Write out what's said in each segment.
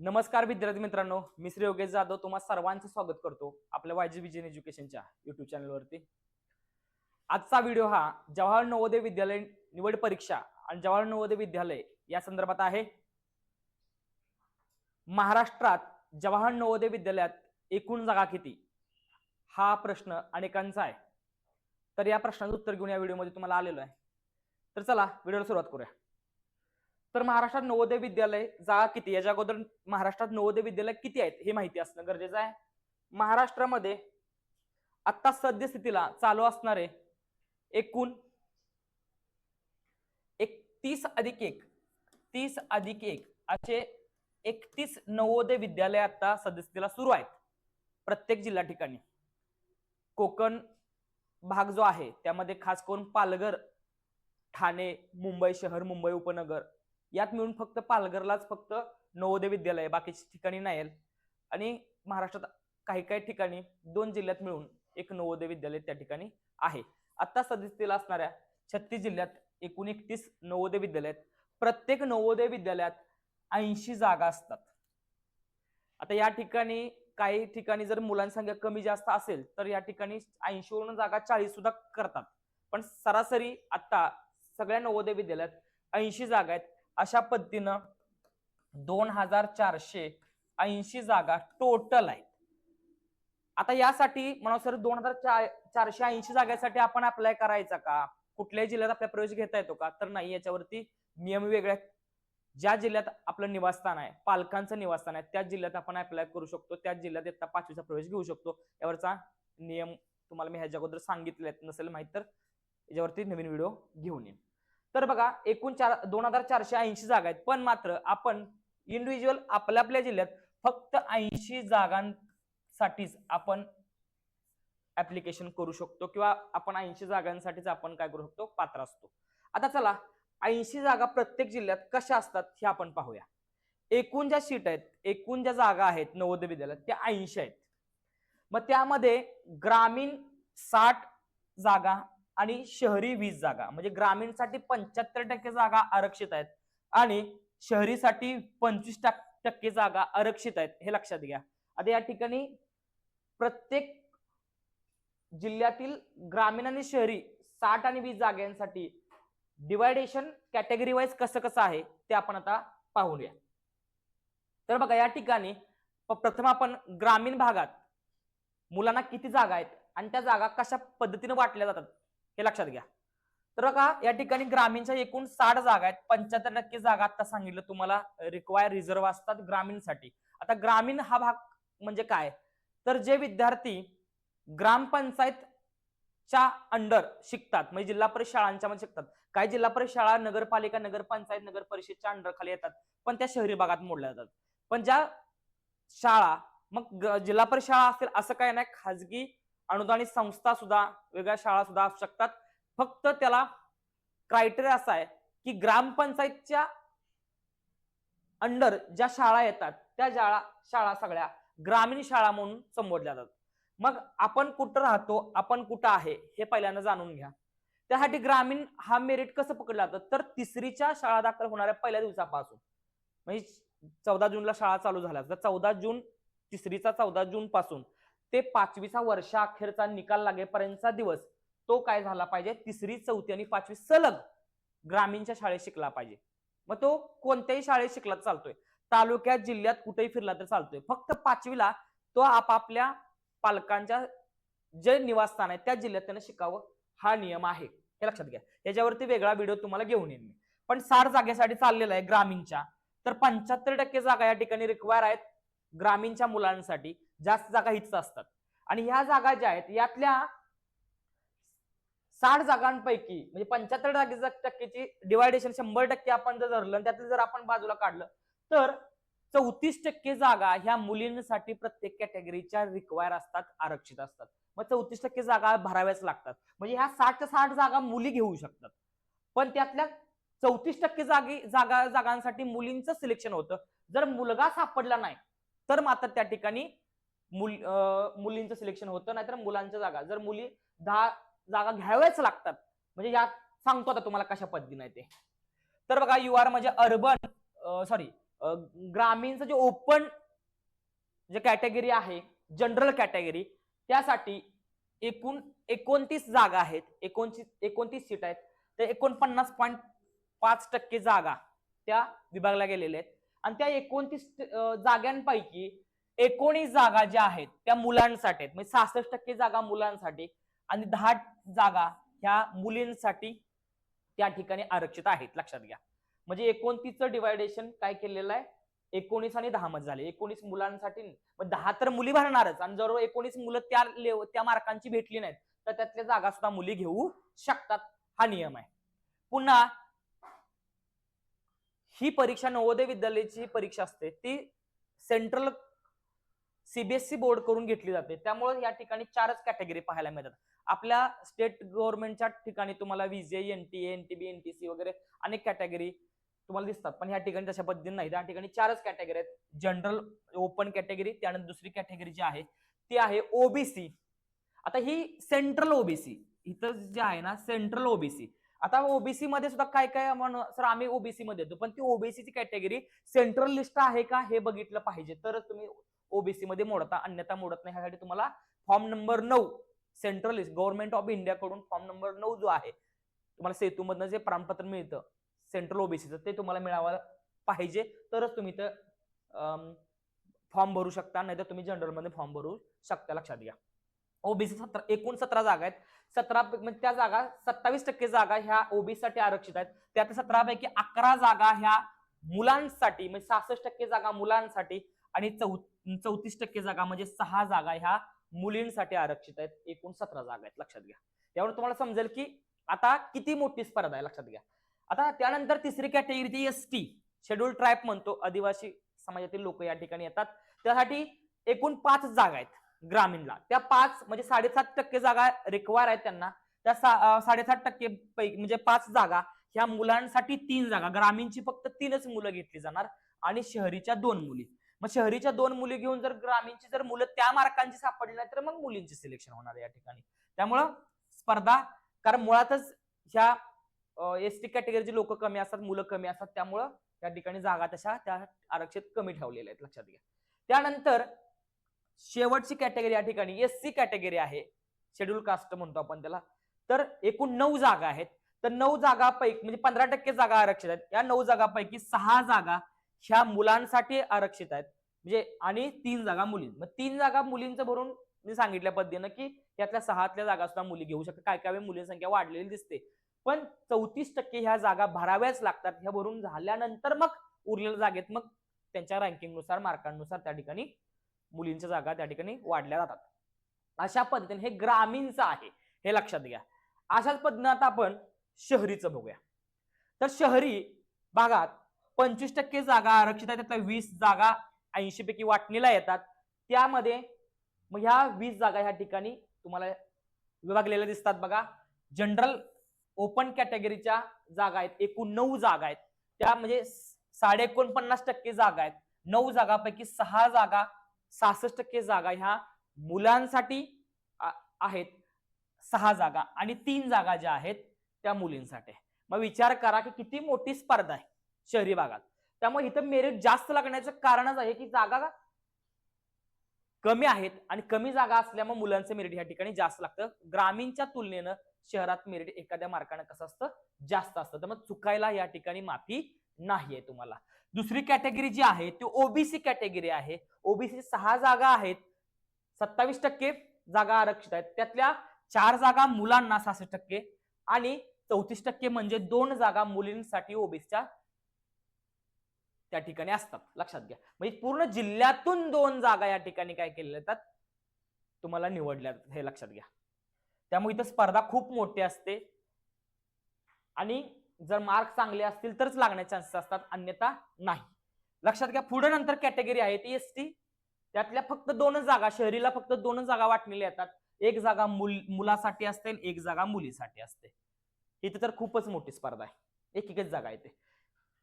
नमस्कार विद्यार्थी मित्रांनो मी श्री योगेश जाधव तुम्हा सर्वांचं स्वागत करतो आपल्या वायजी विजन एज्युकेशनच्या युट्यूब चॅनलवरती. आजचा व्हिडिओ हा जवाहर नवोदय विद्यालय निवड परीक्षा आणि जवाहर नवोदय विद्यालय या संदर्भात आहे. महाराष्ट्रात जवाहर नवोदय विद्यालयात एकूण जागा किती? हा प्रश्न अनेकांचा आहे. तर या प्रश्नाचं उत्तर घेऊन या व्हिडिओमध्ये तुम्हाला आलेलो आहे. तर चला व्हिडिओला सुरुवात करूया. तर महाराष्ट्रात नवोदय विद्यालय जागा किती? याच्या अगोदर महाराष्ट्रात नवोदय विद्यालय किती आहेत? हे माहिती असणं गरजेचं आहे. महाराष्ट्रामध्ये आत्ता सद्यस्थितीला चालू असणारे एकूण एक तीस अधिक एक तीस अधिक एक असे एकतीस नवोदय विद्यालय आता सद्यस्थितीला सुरू आहेत. प्रत्येक जिल्हा ठिकाणी. कोकण भाग जो आहे त्यामध्ये खास करून पालघर ठाणे मुंबई शहर मुंबई उपनगर यात मिळून फक्त पालघरलाच फक्त नवोदय विद्यालय बाकीच्या ठिकाणी नाही आणि महाराष्ट्रात काही काही ठिकाणी दोन जिल्ह्यात मिळून एक नवोदय विद्यालय त्या ठिकाणी आहे. आता सदस्यतेला असणाऱ्या छत्तीस जिल्ह्यात एकूण एकतीस नवोदय विद्यालय आहेत. प्रत्येक नवोदय विद्यालयात ऐंशी जागा असतात. आता या ठिकाणी काही ठिकाणी जर मुलांची संख्या कमी जास्त असेल तर या ठिकाणी ऐंशी वरून जागा चाळीस सुद्धा करतात. पण सरासरी आता सगळ्या नवोदय विद्यालयात ऐंशी जागा आहेत. अशा पद्धतीनं दोन हजार चारशे ऐंशी जागा टोटल आहेत. आता यासाठी म्हणा सर दोन हजार चारशे ऐंशी जागेसाठी आपण अप्लाय करायचा का? कुठल्याही जिल्ह्यात आपला प्रवेश घेता येतो का? तर नाही याच्यावरती नियम वेगळे आहेत. ज्या जिल्ह्यात आपलं निवासस्थान आहे पालकांचं निवासस्थान आहे त्याच जिल्ह्यात आपण अप्लाय करू शकतो. त्याच जिल्ह्यात इयत्ता पाचवीचा प्रवेश घेऊ शकतो. यावरचा नियम तुम्हाला मी ह्याच्या अगोदर सांगितले नसेल माहीत तर याच्यावरती नवीन व्हिडिओ घेऊन येईन. तर बघा एकूण चार दोन हजार चारशे ऐंशी जागा आहेत. पण मात्र आपण इंडिव्हिज्युअल आपल्या आपल्या जिल्ह्यात फक्त ऐंशी जागांसाठीच आपण ऍप्लिकेशन करू शकतो किंवा आपण ऐंशी जागांसाठीच आपण काय करू शकतो? पात्र असतो. आता चला ऐंशी जागा प्रत्येक जिल्ह्यात कशा असतात हे आपण पाहूया. एकूण ज्या सीट आहेत एकूण ज्या जागा आहेत नवोदय विद्यालयात त्या ऐंशी आहेत. मग त्यामध्ये ग्रामीण साठ जागा आणि शहरी वीस जागा म्हणजे ग्रामीणसाठी पंच्याहत्तर टक्के जागा आरक्षित आहेत आणि शहरीसाठी पंचवीस टक्के जागा आरक्षित आहेत हे लक्षात घ्या. आता या ठिकाणी प्रत्येक जिल्ह्यातील ग्रामीण आणि शहरी साठ आणि वीस जागांसाठी डिवायडेशन कॅटेगरी वाईज कसं कसं आहे ते आपण आता पाहूया. तर बघा या ठिकाणी प्रथम आपण ग्रामीण भागात मुलांना किती जागा आहेत आणि त्या जागा कशा पद्धतीने वाटल्या जातात? हे लक्षात घ्या. तर का या ठिकाणी ग्रामीणच्या एकूण साठ जागा आहेत. पंच्याहत्तर टक्के जागा आता सांगितलं तुम्हाला. रिक्वायर रिझर्व्ह असतात ग्रामीणसाठी. आता ग्रामीण हा भाग म्हणजे काय? तर जे विद्यार्थी ग्रामपंचायतच्या अंडर शिकतात म्हणजे जिल्हा परिषद शाळांच्या मध्ये शिकतात. काही जिल्हा परिषद शाळा नगरपालिका नगरपंचायत नगर परिषदच्या अंडर खाली येतात. पण त्या शहरी भागात मोडल्या जातात. पण ज्या शाळा मग जिल्हा परिषद शाळा असेल असं काही नाही. खाजगी अनुदानित संस्था सुद्धा वेगळ्या शाळा सुद्धा असू शकतात. फक्त त्याला क्रायटेरिया असा आहे की ग्रामपंचायतच्या अंडर ज्या शाळा येतात त्या शाळा शाळा सगळ्या ग्रामीण शाळा म्हणून संबोधल्या जातात. मग आपण कुठं राहतो आपण कुठं आहे हे पहिल्यांदा जाणून घ्या. त्यासाठी ग्रामीण हा मेरिट कसं पकडलं जातं? तर तिसरीच्या शाळा दाखल होणाऱ्या पहिल्या दिवसापासून. म्हणजे चौदा जूनला शाळा चालू झाल्या. तर चौदा जून तिसरीचा चौदा जून पासून ते पाचवीचा वर्षाअखेरचा निकाल लागेपर्यंतचा दिवस तो काय झाला पाहिजे? तिसरी चौथी आणि पाचवी सलग ग्रामीणच्या शाळेत शिकला पाहिजे. मग तो कोणत्याही शाळेत शिकला चालतोय. तालुक्यात जिल्ह्यात कुठेही फिरला तर चालतोय. फक्त पाचवीला तो आपापल्या पालकांच्या जे निवासस्थान आहे त्या जिल्ह्यात त्यांना शिकावं हा नियम आहे. हे लक्षात घ्या. याच्यावरती वेगळा व्हिडिओ तुम्हाला घेऊन येईन मी. पण साठ जागेसाठी चाललेला आहे ग्रामीणच्या. तर पंच्याहत्तर टक्के जागा या ठिकाणी रिक्वायर आहेत ग्रामीणच्या मुलांसाठी. जास्त जागा हिच असतात. आणि ह्या जागा ज्या आहेत यातल्या साठ जागांपैकी म्हणजे पंच्याहत्तर जागे टक्केची डिवायडेशन शंभर टक्के आपण जर धरलं त्यातलं जर आपण बाजूला काढलं तर चौतीस टक्के जागा ह्या मुलींसाठी प्रत्येक कॅटेगरीच्या रिक्वायर असतात आरक्षित असतात. मग चौतीस टक्के जागा भराव्याच लागतात. म्हणजे ह्या साठच्या साठ जागा मुली घेऊ शकतात. पण त्यातल्या चौतीस टक्के जागी जागा जागांसाठी मुलींचं सिलेक्शन होतं. जर मुलगा सापडला नाही तर मात्र त्या ठिकाणी मुल मुलींचं सिलेक्शन होतं नाहीतर मुलांच्या जागा. जर मुली दहा जागा घ्याव्याच लागतात म्हणजे यात सांगतो आता तुम्हाला कशा पद्धतीने ते. तर बघा यू आर म्हणजे अर्बन सॉरी ग्रामीणचं जे ओपन जे कॅटेगरी आहे जनरल कॅटेगरी त्यासाठी एकूण एकोणतीस जागा आहेत. एकोणतीस एकोणतीस सीट आहेत. तर एकोणपन्नास पॉईंट पाच टक्के जागा त्या विभागल्या गेलेल्या आहेत. आणि त्या एकोणतीस जागांपैकी एकोणीस जागा ज्या आहेत त्या मुलांसाठी आहेत. म्हणजे सहासष्ट टक्के जागा मुलांसाठी आणि दहा जागा ह्या मुलींसाठी त्या ठिकाणी आरक्षित आहेत. लक्षात घ्या. म्हणजे एकोणतीसचं डिवायडेशन काय केलेलं आहे? एकोणीस आणि दहा मध्ये झाले. एकोणीस मुलांसाठी दहा तर मुली भरणारच. आणि जर एकोणीस मुलं त्या लेव त्या मार्कांची भेटली नाहीत तर त्यातल्या जागा सुद्धा मुली घेऊ शकतात. हा नियम आहे. पुन्हा ही परीक्षा नवोदय विद्यालयाची परीक्षा असते. ती सेंट्रल सीबीएसई बोर्ड करून घेतली जाते. त्यामुळे या ठिकाणी चारच कॅटेगरी पाहायला मिळतात. आपल्या स्टेट गव्हर्नमेंटच्या ठिकाणी तुम्हाला विजे एनटीए एनटीबी एनटीसी वगैरे अनेक कॅटेगरी तुम्हाला दिसतात. पण या ठिकाणी तशा पद्धतीने नाही त्या ठिकाणी चारच कॅटेगरी आहेत. जनरल ओपन कॅटेगरी त्यानंतर दुसरी कॅटेगरी जी आहे ती आहे ओबीसी आता ही सेंट्रल ओबीसी इथं जे आहे ना सेंट्रल ओबीसी आता ओबीसी मध्ये सुद्धा काय काय म्हण सर आम्ही ओबीसी मध्ये येतो. पण ती ओबीसीची कॅटेगरी सेंट्रल लिस्ट आहे का हे बघितलं पाहिजे. तरच तुम्ही ओबीसी मध्ये मोडता अन्यथा मोडत नाही. ह्यासाठी तुम्हाला फॉर्म नंबर नऊ सेंट्रल गव्हर्नमेंट ऑफ इंडिया कडून फॉर्म नंबर नऊ जो आहे तुम्हाला सेतूमधनं जे प्रमाणपत्र मिळतं सेंट्रल ओबीसीचं ते तुम्हाला मिळावं पाहिजे. तरच तुम्ही तर फॉर्म भरू शकता नाही तर तुम्ही जनरलमध्ये फॉर्म भरू शकता. लक्षात घ्या. ओबीसी सतरा एकूण सतरा जागा आहेत. सतरा म्हणजे त्या जागा सत्तावीस टक्के जागा ह्या ओबीसी साठी आरक्षित आहेत. त्यात सतरापैकी अकरा जागा ह्या मुलांसाठी म्हणजे सहासष्ट टक्के जागा मुलांसाठी आणि चौ चौतीस टक्के जागा म्हणजे सहा जागा ह्या मुलींसाठी आरक्षित आहेत. एकूण सतरा जागा आहेत. लक्षात घ्या. त्यावर तुम्हाला समजेल की आता किती मोठी स्पर्धा आहे. लक्षात घ्या. आता त्यानंतर तिसरी कॅटेगरी ती एस टी शेड्यूल ट्राईब म्हणतो. आदिवासी समाजातील लोक या ठिकाणी येतात. त्यासाठी एकूण पाच जागा आहेत ग्रामीणला. त्या पाच म्हणजे साडेसात टक्के जागा रिक्वायर आहेत त्यांना. त्या साडेसात टक्के पैकी म्हणजे पाच जागा ह्या मुलांसाठी तीन जागा. ग्रामीणची फक्त तीनच मुलं घेतली जाणार आणि शहरीच्या दोन मुली. मग शहरीच्या दोन मुली घेऊन जर ग्रामीणची जर मुलं त्या मार्कांची सापडली नाही तर मग मुलींचे सिलेक्शन होणार आहे या ठिकाणी. त्यामुळं स्पर्धा कारण मुळातच ह्या एस टी कॅटेगरीची लोक कमी असतात मुलं कमी असतात त्यामुळं त्या ठिकाणी जागा तशा त्या आरक्षित कमी ठेवलेल्या आहेत लक्षात घ्या. त्यानंतर शेवटची कॅटेगरी या ठिकाणी एस सी कॅटेगरी आहे शेड्यूल कास्ट म्हणतो आपण त्याला. तर एकूण नऊ जागा आहेत. तर नऊ जागापैकी म्हणजे पंधरा टक्के जागा आरक्षित आहेत. या नऊ जागापैकी सहा जागा ह्या मुलांसाठी आरक्षित आहेत. म्हणजे आणि तीन जागा मुली मग तीन जागा मुलींचं भरून मी सांगितल्या पद्धतीनं की यातल्या सहातल्या जागा सुद्धा मुली घेऊ शकतात. काय काय वेळी मुलींची संख्या वाढलेली दिसते. पण चौतीस टक्के ह्या जागा भराव्याच लागतात. ह्या भरून झाल्यानंतर मग उरलेल्या जागेत मग त्यांच्या रँकिंगनुसार मार्कांनुसार त्या ठिकाणी मुलींच्या जागा त्या ठिकाणी वाढल्या जातात. अशा पद्धतीने हे ग्रामीणचं आहे. हे लक्षात घ्या. अशाच पद्धतीनं आता आपण शहरीचं बघूया. तर शहरी भागात पंचवीस टक्के जागा आरक्षित आहेत त्यातल्या वीस जागा ऐंशी पैकी वाटणीला येतात. त्यामध्ये मग ह्या वीस जागा ह्या ठिकाणी तुम्हाला विभागलेल्या दिसतात बघा. जनरल ओपन कॅटेगरीच्या जागा आहेत एकूण नऊ जागा आहेत. त्या म्हणजे साडे एकोणपन्नास टक्के जागा आहेत. नऊ जागापैकी सहा जागा सहासष्ट टक्के जागा ह्या मुलांसाठी आहेत. सहा जागा आणि तीन जागा ज्या आहेत त्या मुलींसाठी. मग विचार करा की किती मोठी स्पर्धा आहे. शहरी भागात. त्यामुळे इथं मेरिट जास्त लागण्याचं कारणच आहे की जागा कमी आहेत आणि कमी जागा असल्यामुळे मुलांचं मेरिट या ठिकाणी जास्त लागतं. ग्रामीणच्या तुलनेनं शहरात मेरिट एखाद्या मार्कानं कसं असतं? जास्त असतं. तर मग चुकायला या ठिकाणी माफी नाहीये तुम्हाला. दुसरी कॅटेगरी जी आहे ती ओबीसी कॅटेगरी आहे. ओबीसी सहा जागा आहेत. सत्तावीस टक्के जागा आरक्षित आहेत. त्यातल्या चार जागा मुलांना सहासष्ट टक्के आणि चौतीस टक्के म्हणजे दोन जागा मुलींसाठी ओबीसीच्या त्या ठिकाणी असतात. लक्षात घ्या. म्हणजे पूर्ण जिल्ह्यातून दोन जागा या ठिकाणी काय केलेल्या जातात तुम्हाला निवडल्या जातात, हे लक्षात घ्या. त्यामुळे इथं स्पर्धा खूप मोठी असते. आणि जर मार्क चांगले असतील तरच लागण्याचे चान्सेस असतात अन्यथा नाही. लक्षात घ्या पुढे नंतर कॅटेगरी आहे ती एस टी त्यातल्या फक्त दोनच जागा शहरीला फक्त दोनच जागा वाटलेल्या येतात. एक जागा मुल मुलासाठी असते आणि एक जागा मुलीसाठी असते. इथे तर खूपच मोठी स्पर्धा आहे. एक एकच जागा येते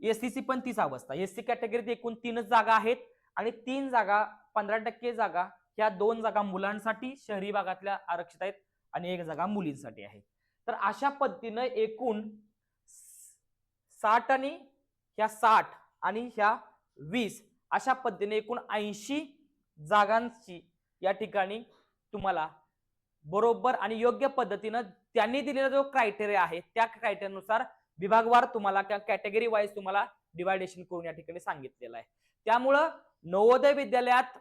एससीची पण तीच अवस्था. एससी कॅटेगरीत एकूण तीनच जागा आहेत आणि तीन जागा पंधरा टक्के जागा ह्या दोन जागा मुलांसाठी शहरी भागातल्या आरक्षित आहेत आणि एक जागा मुलींसाठी आहे. तर अशा पद्धतीनं एकूण साठ आणि ह्या साठ आणि ह्या वीस अशा पद्धतीने एकूण ऐंशी जागांची या ठिकाणी तुम्हाला बरोबर आणि योग्य पद्धतीनं त्यांनी दिलेला जो क्रायटेरिया आहे त्या क्रायटेरियानुसार विभागवार तुम्हाला त्या कॅटेगरी वाईज तुम्हाला डिवायडेशन करून या ठिकाणी सांगितलेलं आहे. त्यामुळं नवोदय विद्यालयात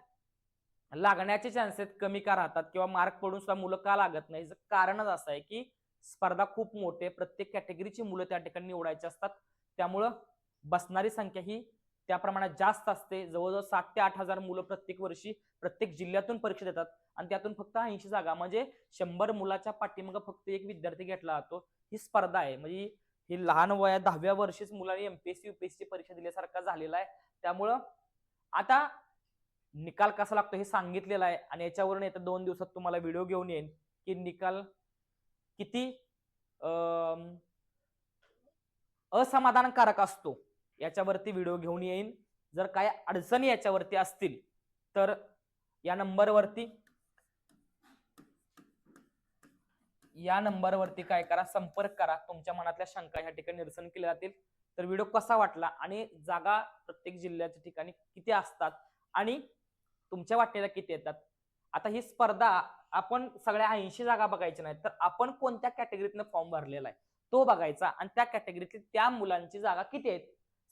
लागण्याचे चान्सेस कमी का राहतात किंवा मार्क पडून सुद्धा मुलं का लागत नाही. कारणच असं आहे की स्पर्धा खूप मोठे प्रत्येक कॅटेगरीची मुलं त्या ठिकाणी निवडायची असतात. त्यामुळं बसणारी संख्या ही त्या प्रमाणात जास्त असते. जवळजवळ सात ते आठ हजार मुलं प्रत्येक वर्षी प्रत्येक जिल्ह्यातून परीक्षा देतात आणि त्यातून फक्त ऐंशी जागा म्हणजे शंभर मुलाच्या पाठीमागं फक्त एक विद्यार्थी घेतला जातो. ही स्पर्धा आहे. म्हणजे ही लहान वया दहाव्या वर्षीच मुलांनी एमपीएससी युपीएससी परीक्षा दिल्यासारखा झालेला आहे. त्यामुळं आता निकाल कसा लागतो हे सांगितलेलं आहे आणि याच्यावरून येत्या दोन दिवसात तुम्हाला व्हिडिओ घेऊन येईन की निकाल किती असमाधानकारक असतो याच्यावरती व्हिडिओ घेऊन येईन. जर काय अडचणी याच्यावरती असतील तर या नंबरवरती या नंबरवरती काय करा संपर्क करा. तुमच्या मनातल्या शंका ह्या ठिकाणी निरसन केले जातील. तर व्हिडिओ कसा वाटला आणि जागा प्रत्येक जिल्ह्याच्या ठिकाणी किती असतात आणि तुमच्या वाटेला किती येतात. आता ही स्पर्धा आपण सगळ्या ऐंशी जागा बघायच्या नाहीत तर आपण कोणत्या कॅटेगरीतनं फॉर्म भरलेला आहे तो बघायचा आणि त्या कॅटेगरीतली त्या मुलांची जागा किती आहेत.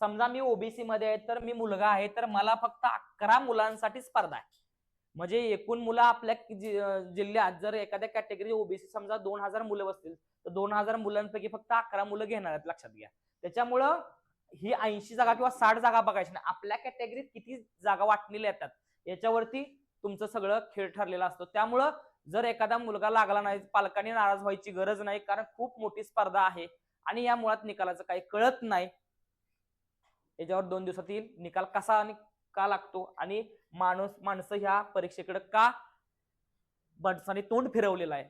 समजा मी ओबीसी मध्ये आहे तर मी मुलगा आहे तर मला फक्त अकरा मुलांसाठी स्पर्धा आहे. म्हणजे एकूण मुलं आपल्या जिल्ह्यात जर एखाद्या कॅटेगरी ओबीसी समजा दोन हजार मुलं बसतील तर दोन हजार मुलांपैकी फक्त अकरा मुलं घेणार आहेत लक्षात घ्या. त्याच्यामुळं ही ऐंशी जागा किंवा साठ जागा बघायची नाही. आपल्या कॅटेगरीत किती जागा वाटलेल्या येतात याच्यावरती तुमचं सगळं खेळ ठरलेला असतो. त्यामुळं जर एखादा मुलगा लागला नाही पालकांनी नाराज व्हायची गरज नाही कारण खूप मोठी स्पर्धा आहे आणि या मुळात निकालाचं काही कळत नाही. याच्यावर दोन दिवसात येईल. निकाल कसा आणि का लागतो आणि माणूस माणसं ह्या परीक्षेकडे का माणसाने तोंड फिरवलेलं आहे?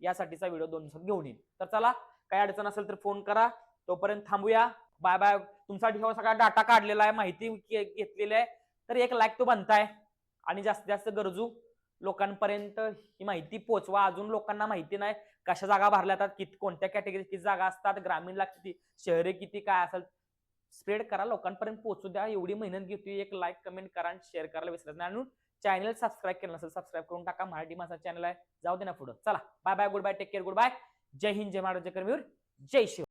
यासाठीचा व्हिडिओ दोन दिवसात घेऊन येईल तर चला काही अडचण असेल तर फोन करा. तोपर्यंत थांबूया. बाय बाय तुमच्यासाठी हा सगळा डाटा काढलेला आहे माहिती घेतलेली आहे. तर एक लाईक तो बनताय. आणि जास्तीत जास्त गरजू लोकांपर्यंत ही माहिती पोचवा. अजून लोकांना माहिती नाही कशा जागा भरल्या जातात किती कोणत्या कॅटेगरीत किती जागा असतात ग्रामीणला किती शहरे किती काय असेल स्प्रेड करा लोकांपर्यंत पोहोचू द्या. एवढी मेहनत घेतोय एक लाईक कमेंट करा आणि शेअर करायला विसरत नाही. आणि चॅनल सबस्क्राईब केलं नसेल सबस्क्राईब करून टाका. मराठी माझा चॅनल आहे. जाऊ दे ना पुढं. चला. Bye bye goodbye take care goodbye जय हिंद जय महाराज जय कर्मीवर. जय शिव.